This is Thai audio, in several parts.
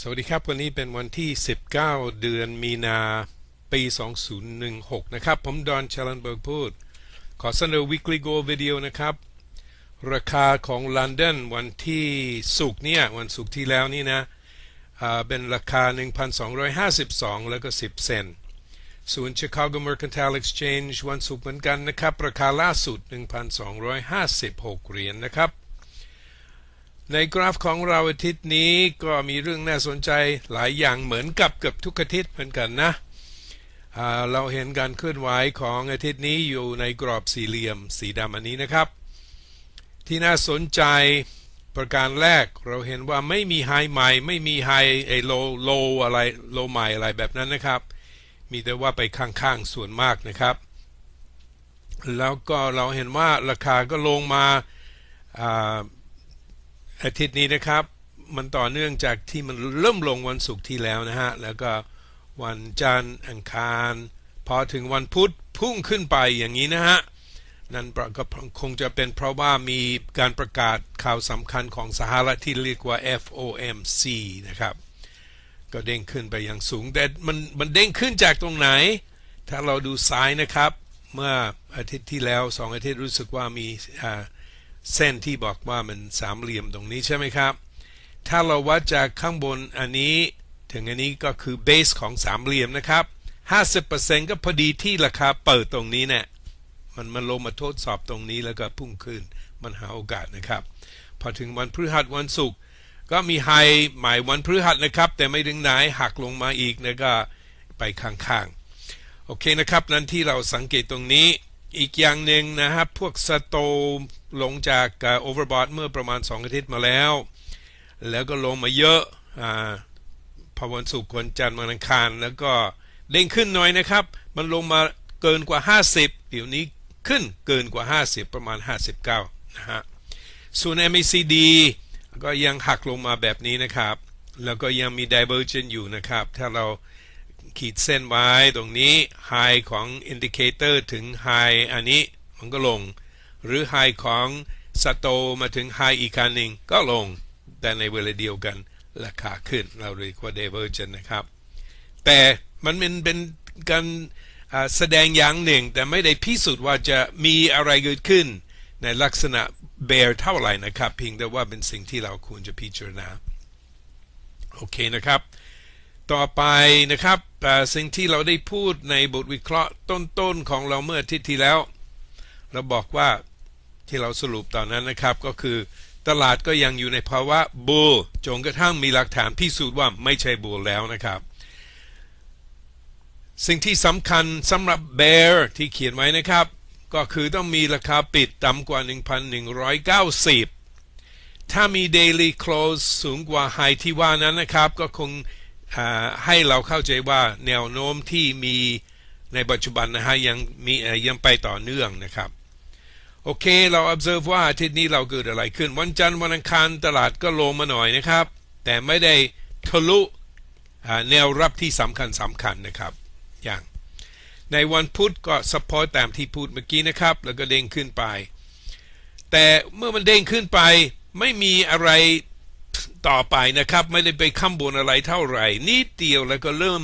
สวัสดีครับ วันนี้เป็นวันที่ 19 เดือนมีนาปี 2016 นะครับ ผมดอนชลันเบิร์กพูด ขอเสนอ weekly go video นะครับ ราคาของลอนดอนวันที่สุกเนี่ย วันศุกร์ที่แล้วนี่นะเป็นราคา 1,252 แล้วก็ 10 เซนส่วน Chicago Mercantile Exchange วันศุกร์เหมือนกันนะครับ ราคาล่าสุด 1,256 เหรียญนะครับ ในกราฟของเราอาทิตย์นี้ก็มีเรื่องน่าสนใจหลายอย่างเหมือนกับเกือบทุกอาทิตย์เหมือนกันนะเราเห็นการเคลื่อนไหวของอาทิตย์นี้อยู่ในกรอบสี่เหลี่ยมสีดำอันนี้นะครับ ที่น่าสนใจประการแรกเราเห็นว่าไม่มีไฮใหม่ไม่มีไฮไอโลโลอะไรโลใหม่อะไรแบบนั้นนะครับ มีแต่ว่าไปข้างๆส่วนมากนะครับ แล้วก็เราเห็นว่าราคาก็ลงมา อาอาทิตย์นี้นะครับ มันต่อเนื่องจากที่มันเริ่มลงวันศุกร์ที่แล้วนะฮะ แล้วก็วันจันทร์อังคาร พอถึงวันพุธพุ่งขึ้นไปอย่างนี้นะฮะ นั่นก็คงจะเป็นเพราะว่ามีการประกาศข่าวสำคัญของสหรัฐที่เรียกว่า FOMC นะครับ ก็เด้งขึ้นไปอย่างสูง แต่มันมันเด้งขึ้นจากตรงไหน ถ้าเราดูซ้ายนะครับ เมื่ออาทิตย์ที่แล้วสองอาทิตย์รู้สึกว่ามีอ่า เส้นที่บอกว่ามันสามเหลี่ยมตรงนี้ใช่ไหมครับ ถ้าเราวัดจากข้างบนอันนี้ถึงอันนี้ก็คือเบสของสามเหลี่ยมนะครับ 50%ก็พอดีที่ราคาเปิดตรงนี้เนี่ยมันมันลงมาทดสอบตรงนี้แล้วก็พุ่งขึ้น มันหาโอกาสนะครับ พอถึงวันพฤหัสวันศุกร์ก็มีไฮใหม่วันพฤหัสนะครับ แต่ไม่ถึงไหนหักลงมาอีกแล้วก็ไปข้างๆ โอเคนะครับ นั้นที่เราสังเกตตรงนี้ อีกอย่างหนึ่งนะครับ พวกสโตลงจากโอเวอร์บอทเมื่อประมาณ 2 อาทิตย์มาแล้ว แล้วก็ลงมาเยอะอ่าพอวันศุกร์วันจันทร์วันอังคารแล้วก็เด้งขึ้นหน่อยนะครับ มันลงมาเกินกว่า 50 เดี๋ยวนี้ขึ้นเกินกว่า 50 ประมาณ 59 นะฮะ ส่วน MACD ก็ยังหักลงมาแบบนี้นะครับ แล้วก็ยังมี divergence อยู่นะครับ ถ้าเรา ขีดเส้นไว้ตรงนี้ high ของ indicator ถึง high อันนี้มันก็ลง หรือ high ของสโตมาถึง high อีกคันหนึ่งก็ลง แต่ในเวลาเดียวกันราคาขึ้นเราเรียกว่า divergence นะครับ แต่มันเป็นเป็นการแสดงอย่างหนึ่ง แต่ไม่ได้พิสูจน์ว่าจะมีอะไรเกิดขึ้น ในลักษณะ bear เท่าไหร่นะครับ เพียงแต่ว่าเป็นสิ่งที่เราควรจะพิจารณาโอเคนะครับ ต่อไปนะครับ สิ่งที่เราได้พูดในบทวิเคราะห์ต้นๆของเราเมื่ออาทิตย์ที่แล้ว เราบอกว่าที่เราสรุปตอนนั้นนะครับก็คือ ตลาดก็ยังอยู่ในภาวะบูจนกระทั่งมีหลักฐานพิสูจน์ว่าไม่ใช่บูแล้วนะครับ สิ่งที่สำคัญสำหรับ bear ที่เขียนไว้นะครับ ก็คือต้องมีราคาปิดต่ำกว่า 1,190 ถ้ามี daily close สูงกว่า high ที่ว่านั้นนะครับ ก็คง ให้เราเข้าใจว่าแนวโน้มที่มีในปัจจุบันนะฮะยังมียังไปต่อเนื่องนะครับ โอเคเรา observe ว่าอาทิตย์นี้เราเกิดอะไรขึ้น วันจันทร์วันอังคารตลาดก็ลงมาหน่อยนะครับ แต่ไม่ได้ทะลุแนวรับที่สำคัญสำคัญนะครับ อย่าง ในวันพุธก็ support ตามที่พูดเมื่อกี้นะครับ แล้วก็เด้งขึ้นไป แต่เมื่อมันเด้งขึ้นไปไม่มีอะไร ต่อไปนะครับ ไม่ได้ไปข้ามบนอะไรเท่าไหร่ นิดเดียวแล้วก็เริ่ม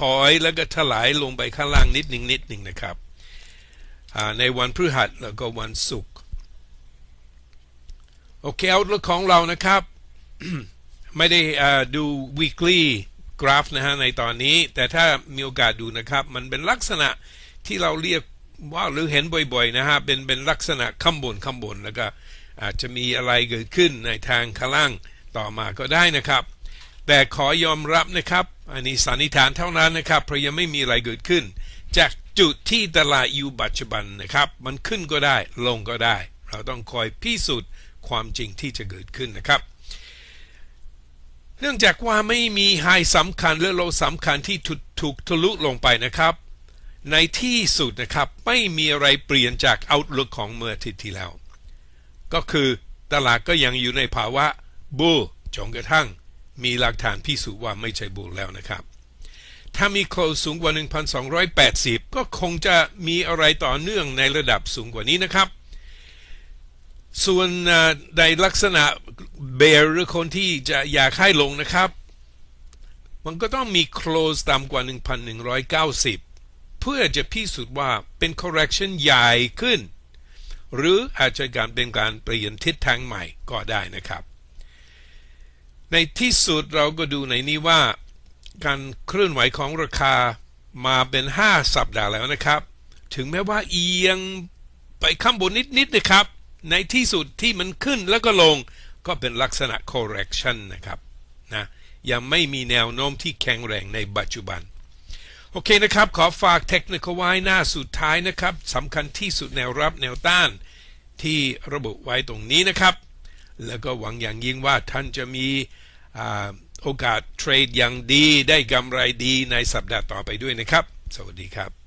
ถอยแล้วก็ถลายลงไปข้างล่างนิดหนึ่งนิดหนึ่งนะครับในวันพฤหัสแล้วก็วันศุกร์โอเคเอาลของเรานะครับ ไม่ได้ดู weekly graph นะฮะในตอนนี้ แต่ถ้ามีโอกาสดูนะครับ มันเป็นลักษณะที่เราเรียกว่าหรือเห็นบ่อยๆนะฮะเป็นเป็นลักษณะข้ามบนข้ามบนแล้วก็ อาจจะมีอะไรเกิดขึ้นในทางข้างล่างต่อมาก็ได้นะครับ แต่ขอยอมรับนะครับ อันนี้สันนิษฐานเท่านั้นนะครับ เพราะยังไม่มีอะไรเกิดขึ้น จากจุดที่ตลาดอยู่ปัจจุบันนะครับ มันขึ้นก็ได้ลงก็ได้ เราต้องคอยพิสูจน์ความจริงที่จะเกิดขึ้นนะครับ เนื่องจากว่าไม่มีไฮสำคัญหรือโลสำคัญที่ถูกทะลุลงไปนะครับ ในที่สุดนะครับไม่มีอะไรเปลี่ยนจากเอาลุกของเมื่ออาทิตย์ที่แล้ว ก็คือตลาดก็ยังอยู่ในภาวะบูจนกระทั่งมีหลักฐานพิสูจน์ว่าไม่ใช่บูแล้วนะครับ ถ้ามีโคลสูงกว่า 1,280 ก็คงจะมีอะไรต่อเนื่องในระดับสูงกว่านี้นะครับ ส่วนในลักษณะเบร์หรือคนที่จะอยากให้ลงนะครับ มันก็ต้องมี close ต่ำกว่า 1,190 เพื่อจะพิสูจน์ว่าเป็น correction ใหญ่ขึ้น หรืออาจจะการเป็นการเปลี่ยนทิศทางใหม่ก็ได้นะครับ ในที่สุดเราก็ดูในนี้ว่า การเคลื่อนไหวของราคามาเป็น 5 สัปดาห์แล้วนะครับ ถึงแม้ว่าเอียงไปข้างบนนิดๆนะครับ ในที่สุดที่มันขึ้นแล้วก็ลงก็เป็นลักษณะ correction นะครับนะยังไม่มีแนวโน้มที่แข็งแรงในปัจจุบัน โอเคนะครับ ขอฝากเทคนิคไว้หน้าสุดท้ายนะครับสำคัญที่สุดแนวรับแนวต้าน ที่ระบุไว้ตรงนี้นะครับ แล้วก็หวังอย่างยิ่งว่าท่านจะมีอโอกาสเทรดอย่างดีได้กำไรดีในสัปดาห์ต่อไปด้วยนะครับ สวัสดีครับ